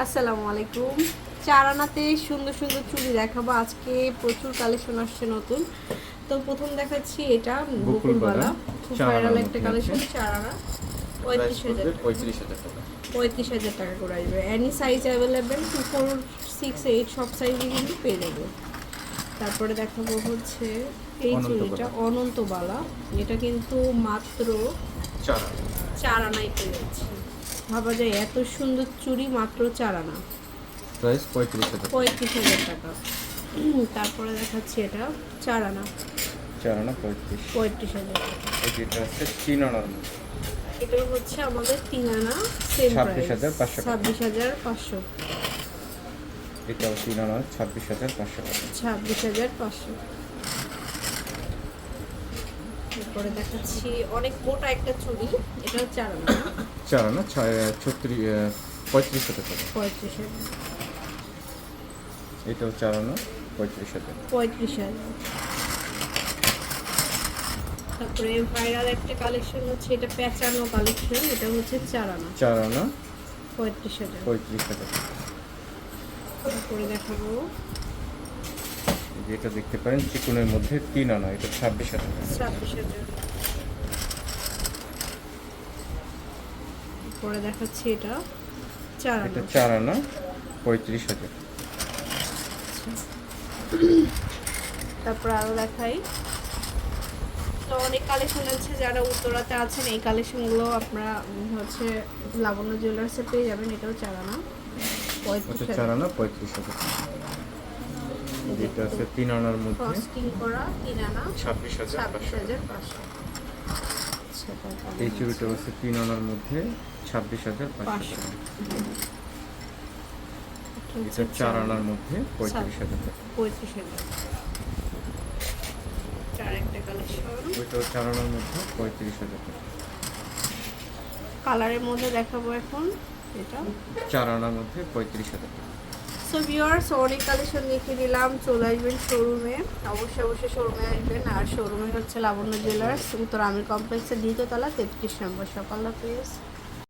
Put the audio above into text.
আসসালামু আলাইকুম। চারানাতে সুন্দর সুন্দর চুড়ি দেখাবো। আজকে প্রচুর কালেকশন আসছে নতুন। তো প্রথম দেখাচ্ছি এটা বকুলবালা খুব ভাইরাল একটা কালেকশন চারানা। পঁয়ত্রিশ হাজার পঁয়ত্রিশ হাজার টাকা। পঁয়ত্রিশ হাজার টাকা করে আসবে। Any size available two four six eight সব সাইজে কিন্তু পেয়ে যাবে। তারপরে দেখাবো হচ্ছে এই। চুড়িটা অনন্তবালা এটা কিন্তু মাত্র চারা চার আনাই পেয়ে যাচ্ছি। ভাবা যায় এত সুন্দর চুড়ি মাত্র চার আনা। প্রাইস পঁয়ত্রিশ হাজার পঁয়ত্রিশ হাজার টাকা। তারপরে দেখাচ্ছি এটা চার আনা। চার আনা পঁয়ত্রিশ। পঁয়ত্রিশ হাজার টাকা। এই তিন আনার এটা হচ্ছে আমাদের তিন আনা সেম 26,500 টাকা। ছাব্বিশ হাজার পাঁচশো। এটাও তিন আনার ছাব্বিশ হাজার পাঁচশো ছাব্বিশ হাজার পাঁচশো। তারপরে দেখাচ্ছি অনেক মোটা একটা চুড়ি এটাও চার আনা। চার আনা ছত্রিশ পঁয়ত্রিশ টাকা। পঁয়ত্রিশ হাজার এটাও চার পঁয়ত্রিশ হাজার পঁয়ত্রিশ হাজার তারপরে ভাইরাল একটা কালেকশন হচ্ছে এটা প্যাঁচানো কালেকশন এটা হচ্ছে পঁয়ত্রিশ হাজার পঁয়ত্রিশ হাজার তারপরে দেখাবো। যেটা দেখতে পারেন চিকুনের মধ্যে তিন আনা এটা ছাব্বিশ হাজার ছাব্বিশ হাজার তারপরে দেখাচ্ছি এটা। চার এটা আনা চার আনা পঁয়ত্রিশ হাজার। তারপর আরও দেখাই। তো অনেক কালেকশন আছে যারা উত্তরাতে আছেন এই কালেকশনগুলো আপনারা হচ্ছে লাবণ্য জুয়েলার্সে পেয়ে যাবেন এটাও চারানা। পঁয়ত্রিশ চার আনা পঁয়ত্রিশ হাজার। যেটা আছে তিন আনার মধ্যে। করা তিন আনা। ছাব্বিশ হাজার ছাব্বিশ পাঁচশো হাজার পাঁচশো। তারপরে এই চুড়িটা হচ্ছে তিন আনার মধ্যে ছাব্বিশ হাজার পাঁচশো। টাকা। এটা চার আনার মধ্যে পঁয়ত্রিশ হাজার টাকা। পঁয়ত্রিশ হাজার। ওইটাও চার আনার মধ্যে পঁয়ত্রিশ হাজার টাকা। কালারের মধ্যে দেখাবো এখন। এটা। চার আনার মধ্যে পঁয়ত্রিশ হাজার টাকা। সো ভিউয়ার্স অনেক কালেকশন লিখে দিলাম। চলে আসবেন শোরুমে অবশ্যই অবশ্যই শোরুমে আসবেন। আর শোরুমে হচ্ছে লাবণ্য জুয়েলার্স উত্তর আমির কমপ্লেক্সের দ্বিতীয় তলা, তেত্রিশ নম্বর সকাল হাফিজ